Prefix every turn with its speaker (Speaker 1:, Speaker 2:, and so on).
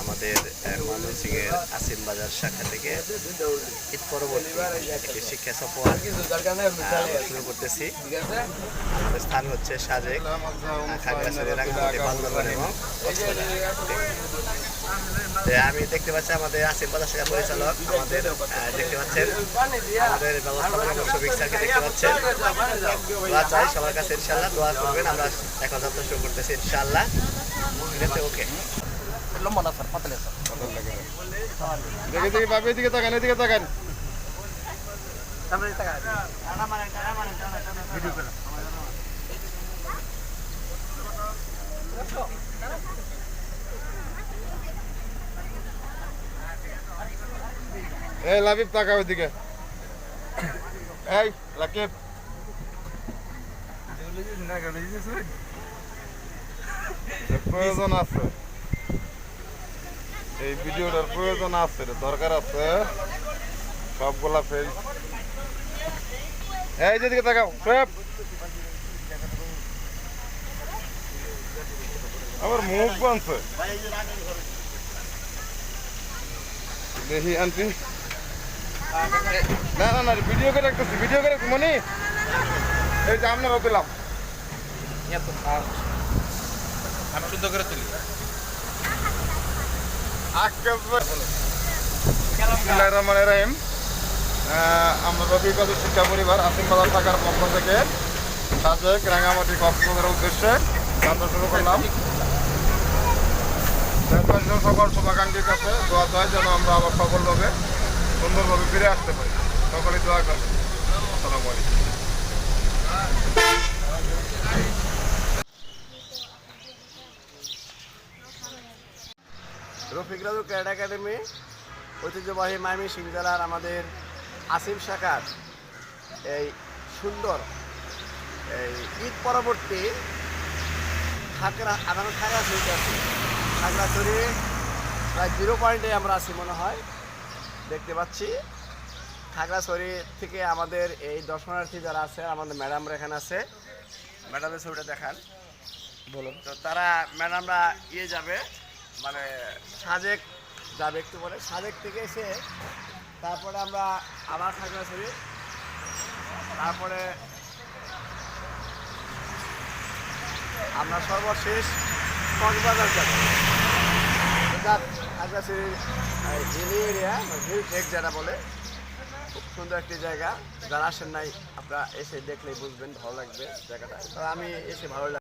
Speaker 1: আমাদের ময়মনসিং আসিম বাজার শাখা থেকে ঈদ পরবর্তী শিক্ষা সফর শুরু করতেছি। স্থান হচ্ছে সাজেক খাগড়াছড়ি, রাঙ্গামাটি এবং আমি দেখতে পাচ্ছি আমাদের বাজার শাখা পরিচালক আমাদের দেখতে পাচ্ছেন আমাদের ব্যবস্থাপনা শফিক স্যারকে দেখতে পাচ্ছেন। দোয়া চাই সবার কাছে ইনশাল্লাহ দোয়া করবেন আমরা এখন যাত্রা শুরু করতেছি ইনশাল্লাহ। ঠিক আছে ওকে।
Speaker 2: লম্বা না স্যার পাতলে স্যার
Speaker 3: দেখে দেখে বাপের দিকে তাকান এদিকে তাকান।
Speaker 2: ভিডিও করে।
Speaker 3: এই লাবিব, তাকা ওইদিকে। এই, লাকিব। প্রয়োজন আছে। এই ভিডিওটার প্রয়োজন আছে দরকার আছে। সবগুলা ফেল এই যেদিকে তাকাও, সব। আমার মুখ বানছে। দেখি, আনটি। না না না ভিডিও করে রাখতেছি ভিডিও করে রাখছি মনি? এই যে আপনারা দিলাম।
Speaker 2: আমি শুদ্ধ করে তুলি।
Speaker 3: রহমানির রহিম। আমরা রবিবাদ শিক্ষা পরিবার আসিম বাজার থাকার পক্ষ থেকে সাজেক রাঙামাটি কক্সবাজারের উদ্দেশ্যে যাত্রা শুরু করলাম। সকল শুভাকাঙ্ক্ষীর কাছে দোয়া চাই যেন আমরা আবার সফলভাবে সুন্দরভাবে ফিরে আসতে পারি। সকলে দোয়া করবেন। আসসালামু আলাইকুম।
Speaker 1: রফিক রাজু ক্যারেট একাডেমি, ঐতিহ্যবাহী মাইমি সিং জেলার আমাদের আসিম শাখার এই সুন্দর এই ঈদ পরবর্তী খাগড়া আমরা খাগড়াছড়িতে আছি। খাগড়াছড়ি প্রায় জিরো পয়েন্টে আমরা আছি মনে হয়। দেখতে পাচ্ছি। খাগড়াছড়ি থেকে আমাদের এই দর্শনার্থী যারা আছে আমাদের ম্যাডামরা এখানে আছে। ম্যাডামের ছবিটা দেখান। বলুন। তো তারা ম্যাডামরা ইয়ে যাবে মানে সাজেক যাবে একটু পরে। সাজেক থেকে এসে তারপরে আমরা আবার খাগড়াছড়ি। তারপরে আমরা সর্বশেষ কক্সবাজার যাব। খাগড়াছড়ির হিলি এরিয়া হিল টেক যারা বলে, খুব সুন্দর একটি জায়গা। যারা আসেন নাই, আপনারা এসে দেখলেই বুঝবেন, ভালো লাগবে জায়গাটা। আমি এসে ভালো